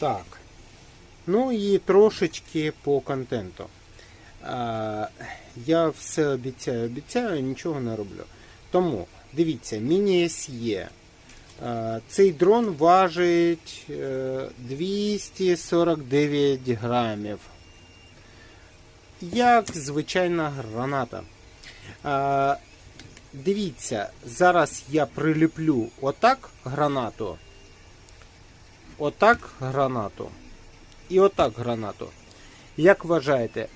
Так. Ну і трошечки по контенту. Я все обіцяю, обіцяю, нічого не роблю. Тому, дивіться, міні SE. Цей дрон важить е, 249 грамів. Як звичайна граната. Дивіться, зараз я приліплю отак гранату. Отак гранату. І отак гранату. Як вважаєте,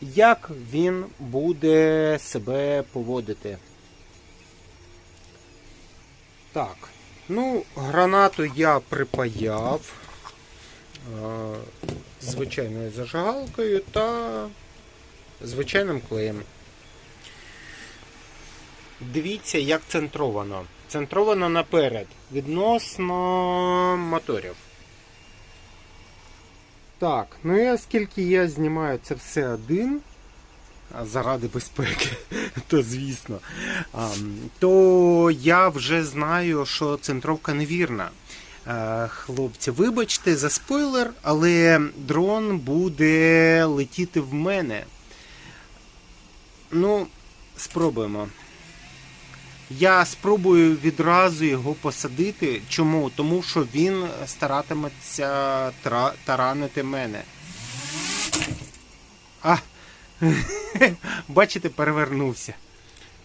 як він буде себе поводити? Так. Ну, гранату я припаяв е, звичайною зажигалкою та звичайним клеєм. Дивіться, як центровано. Центровано наперед відносно моторів. Так, ну і оскільки я знімаю це все один, заради безпеки, то звісно, то я вже знаю, що центровка невірна. Е, Хлопці, вибачте за спойлер, але дрон буде летіти в мене. Ну, спробуємо. Я спробую відразу його посадити. Чому? Тому що він старатиметься таранити мене. А! Бачите, перевернувся.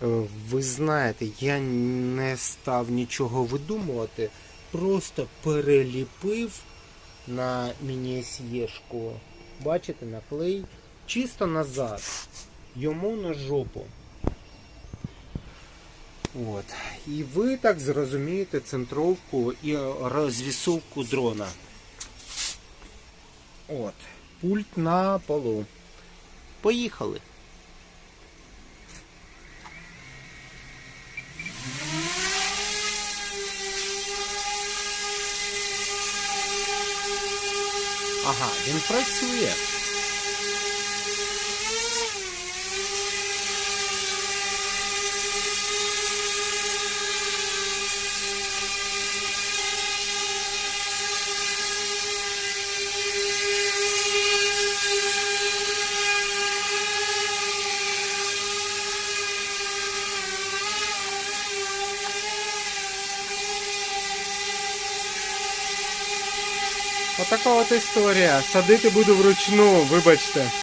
Е, Ви знаєте, я не став нічого видумувати, просто переліпив на міні-сєшку. Бачите, наклей чисто назад. Йому на жопу. От. І ви так зрозумієте центровку і розвісовку дрона. От. Пульт на полу. Поїхали. Ага, він працює. Отака от історія. Садити буду вручну, вибачте.